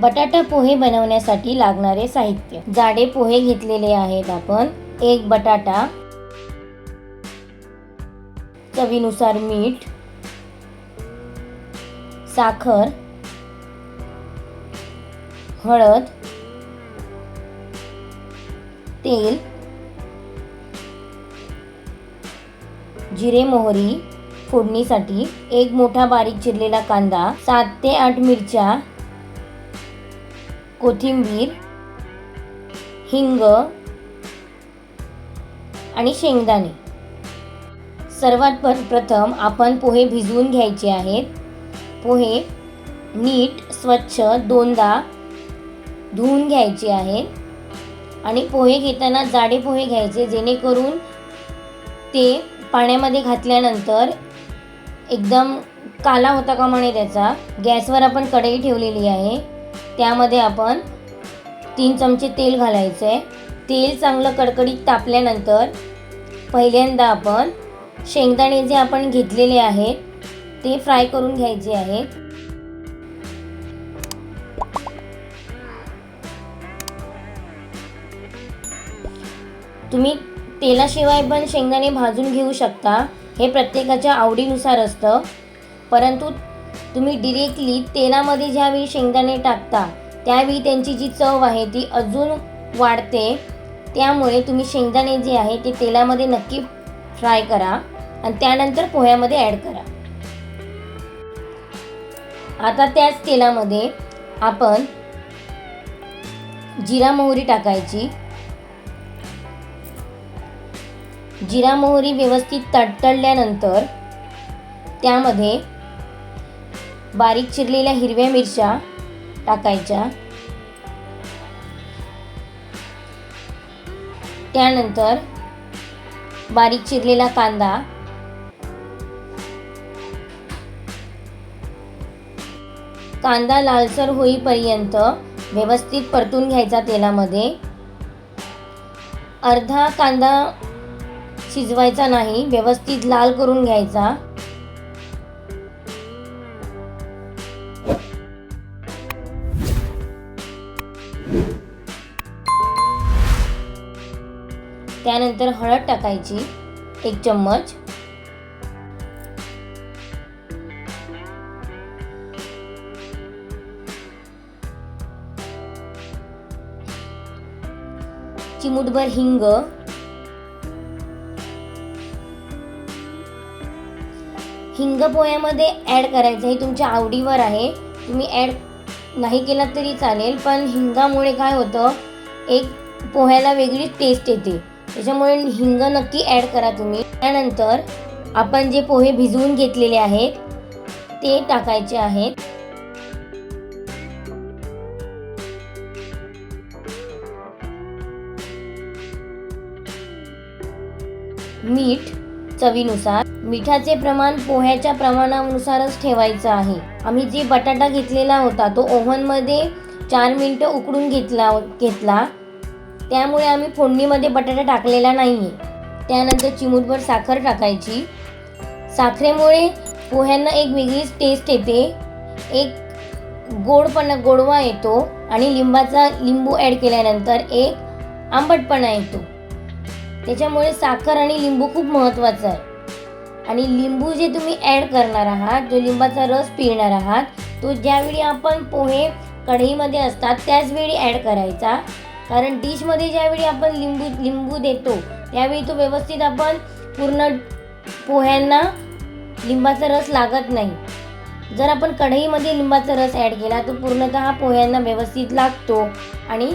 बटाटा पोहे बनवण्यासाठी लागणारे साहित्य. जाडे पोहे घेतलेले आहेत आपण. एक बटाटा. चवीनुसार मीठ. साखर. हळद. तेल. जिरे मोहरी. फोडणीसाठी एक मोठा बारीक चिरलेला कांदा. सात ते आठ मिरच्या. कोथिंबीर हिंग आणि शेंगदाणे. सर्वात प्र प्रथम आपण पोहे भिजवून घ्यायचे आहेत. पोहे नीट स्वच्छ दोनदा धुवून घ्यायचे आहेत. आणि पोहे घेताना जाडे पोहे घ्यायचे जेणेकरून ते पाण्यामध्ये घातल्यानंतर एकदम काला होता का म्हणे त्याचा. गॅसवर आपण कढई ठेवलेली आहे. त्यामध्ये आपण तीन चमचे तेल घालायचं आहे तेल चांगलं कडकडीत तापल्यानंतर पहिल्यांदा आपण शेंगदाणे जे आपण घेतलेले आहेत ते फ्राय करून घ्यायचे आहेत. तुम्ही तेलाशिवाय पण शेंगदाणे भाजून घेऊ शकता. हे प्रत्येकाच्या आवडीनुसार असतं. परंतु तुम्ही डिरेक्टली तेलामध्ये ज्यावेळी शेंगदाणे टाकता त्यावेळी त्यांची जी चव आहे ती अजून वाढते. त्यामुळे तुम्ही शेंगदाणे जे आहे ते तेलामध्ये नक्की फ्राय करा आणि त्यानंतर पोह्यामध्ये ॲड करा. आता त्याच तेलामध्ये आपण जिरा मोहरी टाकायची. जिरा मोहरी व्यवस्थित तडतडल्यानंतर त्यामध्ये बारीक चिरलेल्या हिरव्या मिरच्या टाकायच्या. त्यानंतर बारीक चिरलेला कांदा. कांदा लालसर होईपर्यंत व्यवस्थित परतून घ्यायचा तेलामध्ये. अर्धा कांदा शिजवायचा नाही व्यवस्थित लाल करून घ्यायचा. त्यानंतर हळद टाकायची एक चम्मच. चिमूटभर हिंग. हिंग पोह्यामध्ये ॲड करायचं हे तुमच्या आवडीवर आहे. तुम्ही ॲड नाही केला तरी चालेल पण हिंगामुळे काय होतं एक पोह्याला वेगळीच टेस्ट येते. त्याच्यामुळे हिंग नक्की ॲड करा तुम्ही. त्यानंतर आपण जे पोहे भिजवून घेतलेले आहेत ते टाकायचे आहेत. मीठ चवीनुसार मिठाचे प्रमाण पोह्याच्या प्रमाणानुसारच ठेवायचं आहे. आम्ही जे बटाटा घेतलेला होता तो ओव्हनमध्ये चार मिनटं उकडून घेतला घेतला. त्यामुळे आम्ही फोडणीमध्ये बटाटा टाकलेला नाही आहे त्यानंतर चिमूटभर साखर टाकायची. साखरेमुळे पोह्यांना एक वेगळीच टेस्ट येते. एक गोडपणा गोडवा येतो आणि लिंबाचा लिंबू ॲड केल्यानंतर एक आंबटपणा येतो. त्याच्यामुळे साखर आणि लिंबू खूप महत्त्वाचं आहे. आणि लिंबू जे तुम्ही ॲड करणार आहात जो लिंबाचा रस पिणार आहात तो ज्यावेळी आपण पोहे कढईमध्ये असतात त्याचवेळी ॲड करायचा. कारण डिशमध्ये ज्यावेळी आपण लिंबू लिंबू देतो त्यावेळी तो व्यवस्थित आपण पूर्ण पोह्यांना लिंबाचा रस लागत नाही. जर आपण कढईमध्ये लिंबाचा रस ॲड केला तर पूर्णतः पोह्यांना व्यवस्थित लागतो. आणि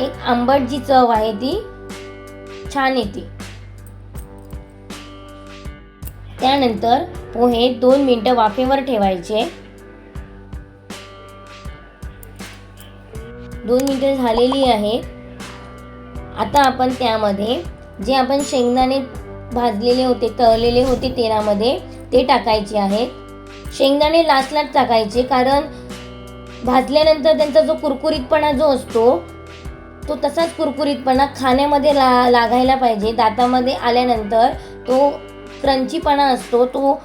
एक आंबट जी चव आहे ती छान येते. त्यानंतर पोहे दोन मिनटं वाफेवर ठेवायचे. दोन मिनटं झालेली आहे. आता आपण त्यामध्ये जे आपण शेंगदाणे भाजलेले होते तळलेले होते तेलामध्ये ते टाकायचे आहेत. शेंगदाणे लास्टलाच टाकायचे कारण भाजल्यानंतर त्यांचा जो कुरकुरीतपणा जो असतो तो तसाच कुरकुरीतपणा खाण्यामध्ये ला लागायला पाहिजे. दातामध्ये आल्यानंतर तो क्रंचीपणा असतो तो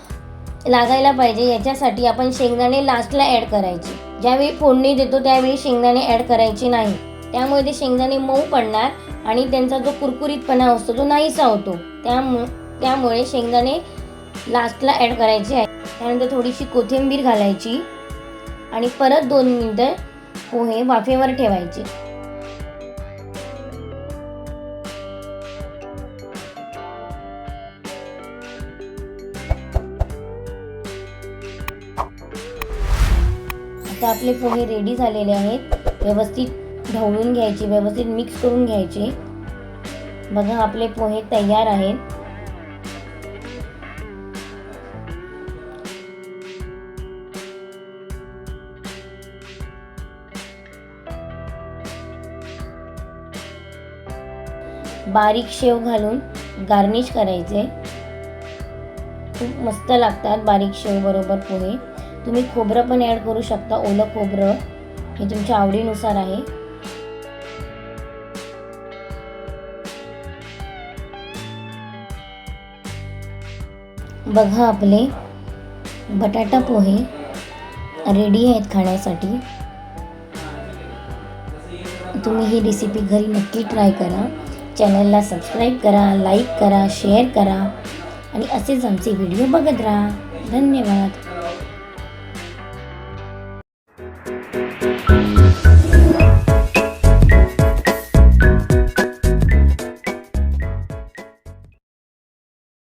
लागायला पाहिजे. याच्यासाठी आपण शेंगदाणे लास्टला ॲड करायचे. ज्यावेळी फोडणी देतो त्यावेळी शेंगदाणे ॲड करायचे नाही. त्यामुळे ते शेंगदाणे मऊ पडणार आणि त्यांचा जो कुरकुरीतपणा असतो तो नाहीसा होतो त्यामु त्यामुळे शेंगदाणे लास्टला ॲड करायचे आहे. त्यानंतर थोडीशी कोथिंबीर घालायची आणि परत दोन मिनटं पोहे वाफेवर ठेवायचे. आता आपले पोहे रेडी झालेले आहेत. व्यवस्थित ढवळून घ्यायचे व्यवस्थित मिक्स करून घ्यायचे. बघा आपले पोहे तयार आहेत. बारीक शेव घालून गार्निश करायचे. खूप मस्त लागतात बारीक शेव बरोबर पोहे. तुम्ही खोबरं पण ॲड करू शकता. ओलं खोबरं हे तुमच्या आवडीनुसार आहे. बघा आपले बटाटा पोहे रेडी आहेत खाण्यासाठी. तुम्ही ही रेसिपी घरी नक्की ट्राय करा. चॅनलला सबस्क्राईब करा लाईक करा शेअर करा आणि असेच आमचे व्हिडिओ बघत राहा. धन्यवाद.